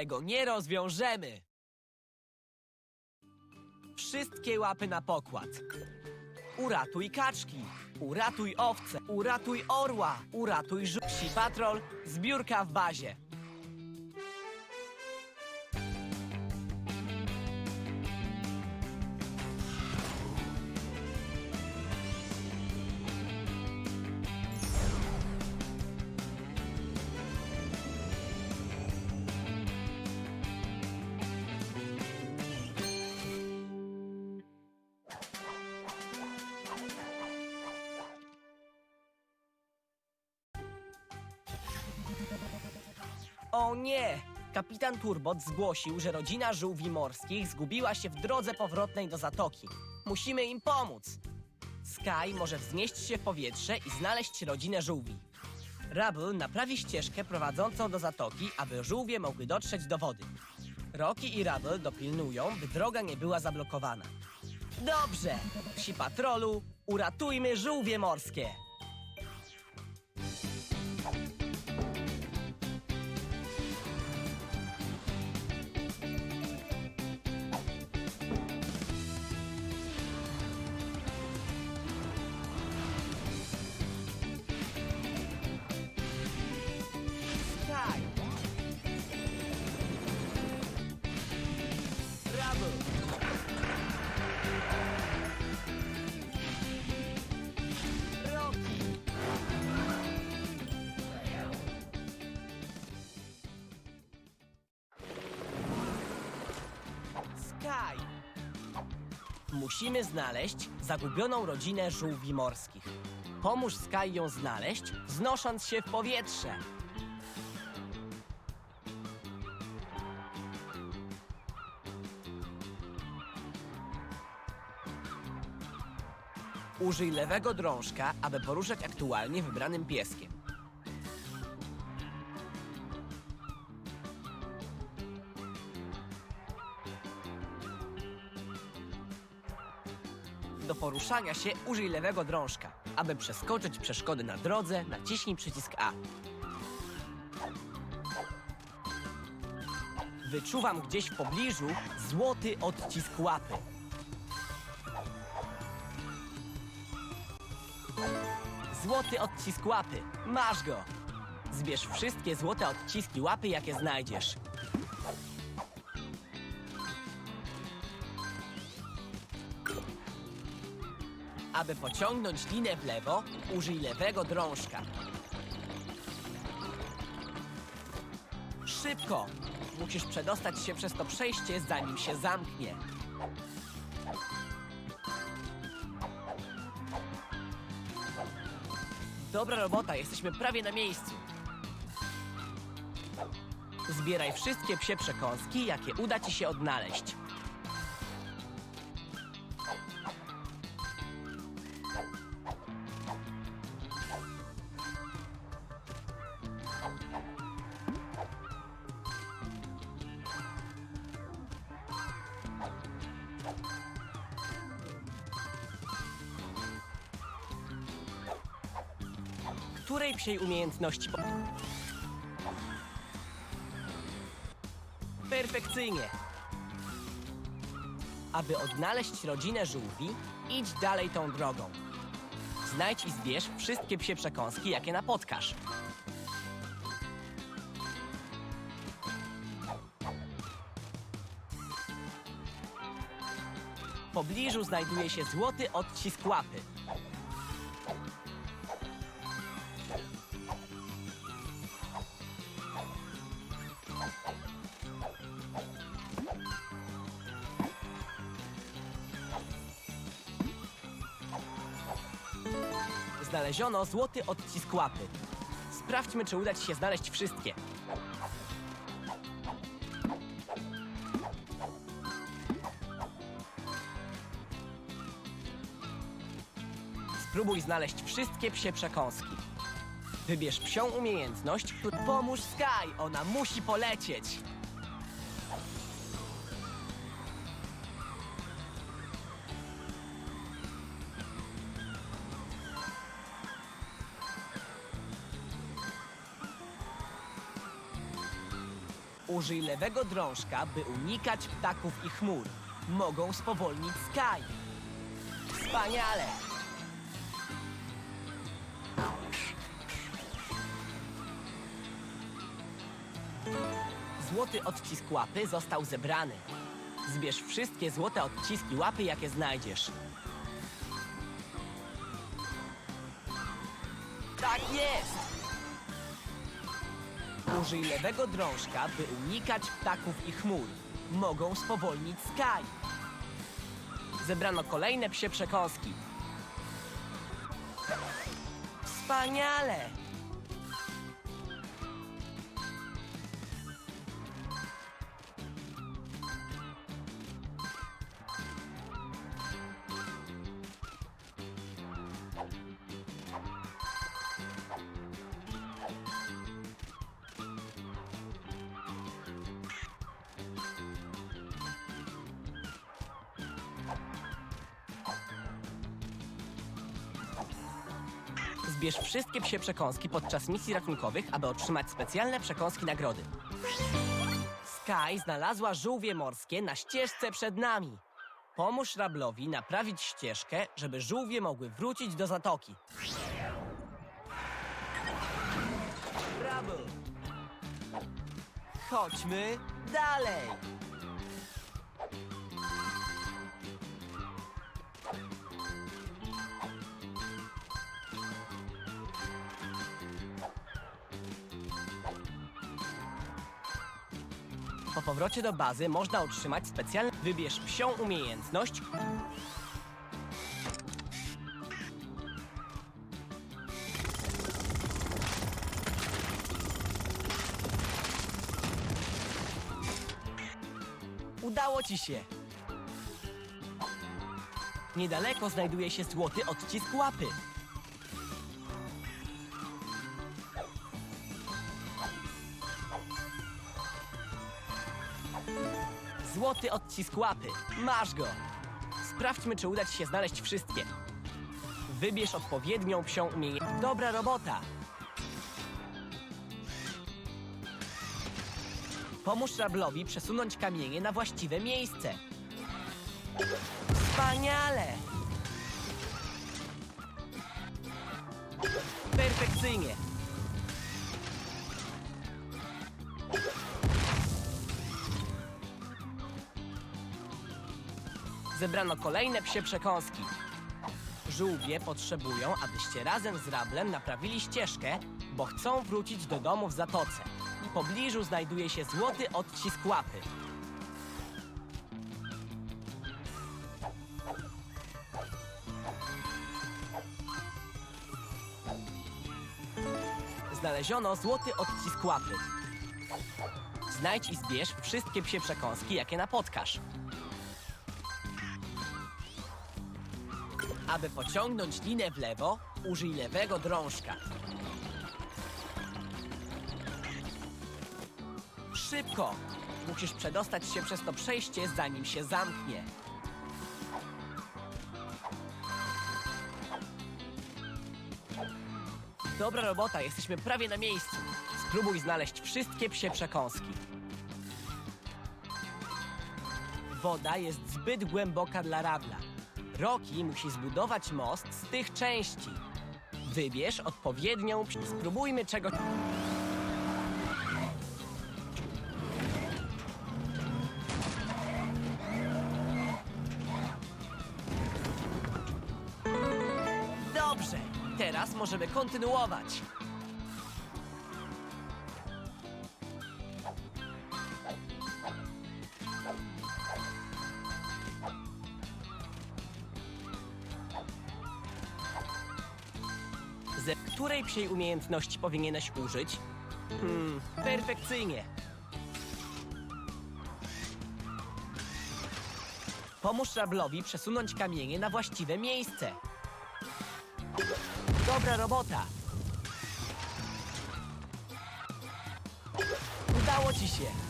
którego nie rozwiążemy. Wszystkie łapy na pokład. Uratuj kaczki, uratuj owce, uratuj orła, uratuj. Psi patrol, zbiórka w bazie. O nie! Kapitan Turbot zgłosił, że rodzina żółwi morskich zgubiła się w drodze powrotnej do zatoki. Musimy im pomóc. Sky może wznieść się w powietrze i znaleźć rodzinę żółwi. Rubble naprawi ścieżkę prowadzącą do zatoki, aby żółwie mogły dotrzeć do wody. Rocky i Rubble dopilnują, by droga nie była zablokowana. Dobrze! Psi patrolu, uratujmy żółwie morskie! Musimy znaleźć zagubioną rodzinę żółwi morskich. Pomóż Sky ją znaleźć, wznosząc się w powietrze. Użyj lewego drążka, aby poruszać aktualnie wybranym pieskiem. Do poruszania się użyj lewego drążka. Aby przeskoczyć przeszkody na drodze, naciśnij przycisk A. Wyczuwam gdzieś w pobliżu złoty odcisk łapy. Złoty odcisk łapy. Masz go! Zbierz wszystkie złote odciski łapy, jakie znajdziesz. Aby pociągnąć linę w lewo, użyj lewego drążka. Szybko! Musisz przedostać się przez to przejście, zanim się zamknie. Dobra robota, jesteśmy prawie na miejscu. Zbieraj wszystkie psie przekąski, jakie uda ci się odnaleźć. Której psiej umiejętności po... Perfekcyjnie. Aby odnaleźć rodzinę żółwi, idź dalej tą drogą. Znajdź i zbierz wszystkie psie przekąski, jakie napotkasz. W pobliżu znajduje się złoty odcisk łapy. Znaleziono złoty odcisk łapy. Sprawdźmy, czy uda ci się znaleźć wszystkie. Spróbuj znaleźć wszystkie psie przekąski. Wybierz psią umiejętność, pomóż Sky, ona musi polecieć. Użyj lewego drążka, by unikać ptaków i chmur. Mogą spowolnić Sky. Wspaniale! Złoty odcisk łapy został zebrany. Zbierz wszystkie złote odciski łapy, jakie znajdziesz. Tak jest! Użyj lewego drążka, by unikać ptaków i chmur. Mogą spowolnić Sky. Zebrano kolejne psie przekąski. Wspaniale! Zbierz wszystkie psie przekąski podczas misji ratunkowych, aby otrzymać specjalne przekąski nagrody. Sky znalazła żółwie morskie na ścieżce przed nami. Pomóż Rablowi naprawić ścieżkę, żeby żółwie mogły wrócić do zatoki. Chodźmy dalej! Po powrocie do bazy można otrzymać specjalny... Wybierz psią umiejętność. Udało ci się! Niedaleko znajduje się złoty odcisk łapy. Złoty odcisk łapy. Masz go. Sprawdźmy, czy uda ci się znaleźć wszystkie. Wybierz odpowiednią psią umiejętność. Dobra robota. Pomóż Rablowi przesunąć kamienie na właściwe miejsce. Wspaniale! Perfekcyjnie. Zebrano kolejne psie przekąski. Żółwie potrzebują, abyście razem z Rablem naprawili ścieżkę, bo chcą wrócić do domu w Zatoce. W pobliżu znajduje się złoty odcisk łapy. Znaleziono złoty odcisk łapy. Znajdź i zbierz wszystkie psie przekąski, jakie napotkasz. Aby pociągnąć linę w lewo, użyj lewego drążka. Szybko! Musisz przedostać się przez to przejście, zanim się zamknie. Dobra robota, jesteśmy prawie na miejscu. Spróbuj znaleźć wszystkie psie przekąski. Woda jest zbyt głęboka dla rabla. Rocky musi zbudować most z tych części. Wybierz odpowiednią. Spróbujmy czego. Dobrze, teraz możemy kontynuować. Której psiej umiejętności powinieneś użyć? Hmm, perfekcyjnie. Pomóż Rablowi przesunąć kamienie na właściwe miejsce. Dobra robota. Udało ci się.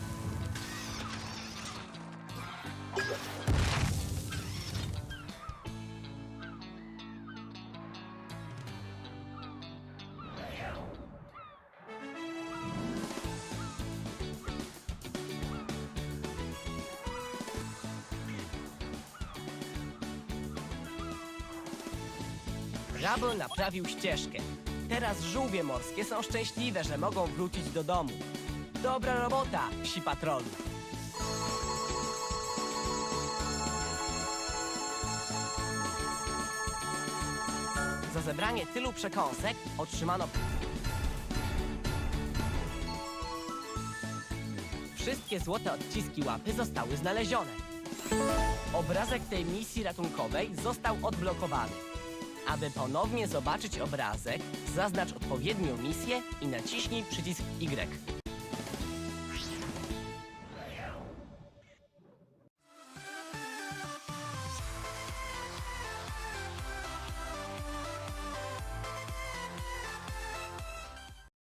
Rubble naprawił ścieżkę. Teraz żółwie morskie są szczęśliwe, że mogą wrócić do domu. Dobra robota, psi patrolu. Za zebranie tylu przekąsek otrzymano Wszystkie złote odciski łapy zostały znalezione. Obrazek tej misji ratunkowej został odblokowany. Aby ponownie zobaczyć obrazek, zaznacz odpowiednią misję i naciśnij przycisk Y.